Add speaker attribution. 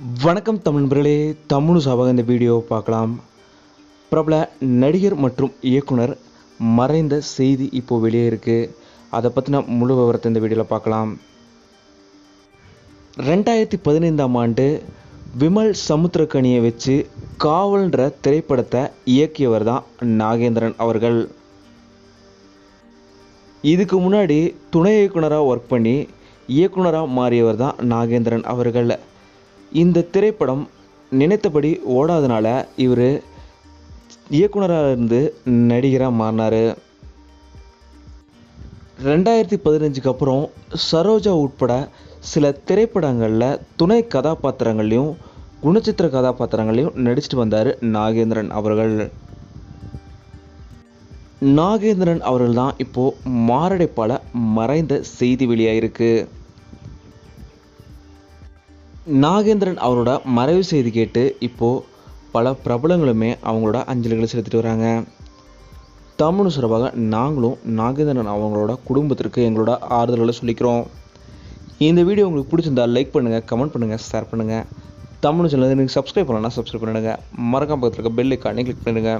Speaker 1: வணக்கம் தமிழ் நண்பர்களே. தமிழ் சாபாக இந்த வீடியோவை பார்க்கலாம். பிரபல நடிகர் மற்றும் இயக்குனர் மறைந்த செய்தி இப்போது வெளியே இருக்குது அதை பற்றின முழு விவரத்தை இந்த வீடியோவில் பார்க்கலாம். ரெண்டாயிரத்தி பதினைந்தாம் ஆண்டு விமல் சமுத்திரக்கனியை வச்சு காவல்ன்ற திரைப்படத்தை இயக்கியவர் தான் நாகேந்திரன் அவர்கள். இதுக்கு முன்னாடி துணை இயக்குனராக ஒர்க் பண்ணி இயக்குனராக மாறியவர் தான் நாகேந்திரன் அவர்கள். இந்த திரைப்படம் நினைத்தபடி ஓடாதனால இவர் இயக்குனராக இருந்து நடிகராக மாறினார். ரெண்டாயிரத்தி பதினஞ்சுக்கு அப்புறம் சரோஜா உட்பட சில திரைப்படங்களில் துணை கதாபாத்திரங்கள்லையும் குணச்சித்திர கதாபாத்திரங்களையும் நடிச்சிட்டு வந்தார் நாகேந்திரன் அவர்கள். நாகேந்திரன் அவர்கள் தான் இப்போது மாரடைப்பால் மறைந்த செய்தி வெளியாகிருக்கு நாகேந்திரன் அவரோட மறைவு செய்தி கேட்டு இப்போது பல பிரபலங்களுமே அவங்களோட அஞ்சலிகளை செலுத்திட்டு வராங்க. தமிழ் சிறப்பாக நாங்களும் நாகேந்திரன் அவங்களோட குடும்பத்திற்கு எங்களோட ஆறுதல்களை சொல்லிக்கிறோம். இந்த வீடியோ உங்களுக்கு பிடிச்சிருந்தா லைக் பண்ணுங்கள் கமெண்ட் பண்ணுங்கள் ஷேர் பண்ணுங்கள் தமிழ் சேனல் நீங்கள் சப்ஸ்கிரைப் பண்ணலன்னா சப்ஸ்கிரைப் பண்ணிடுங்க. மறக்காம பக்கத்தில் இருக்க பெல் ஐக்கானே கிளிக் பண்ணிடுங்க.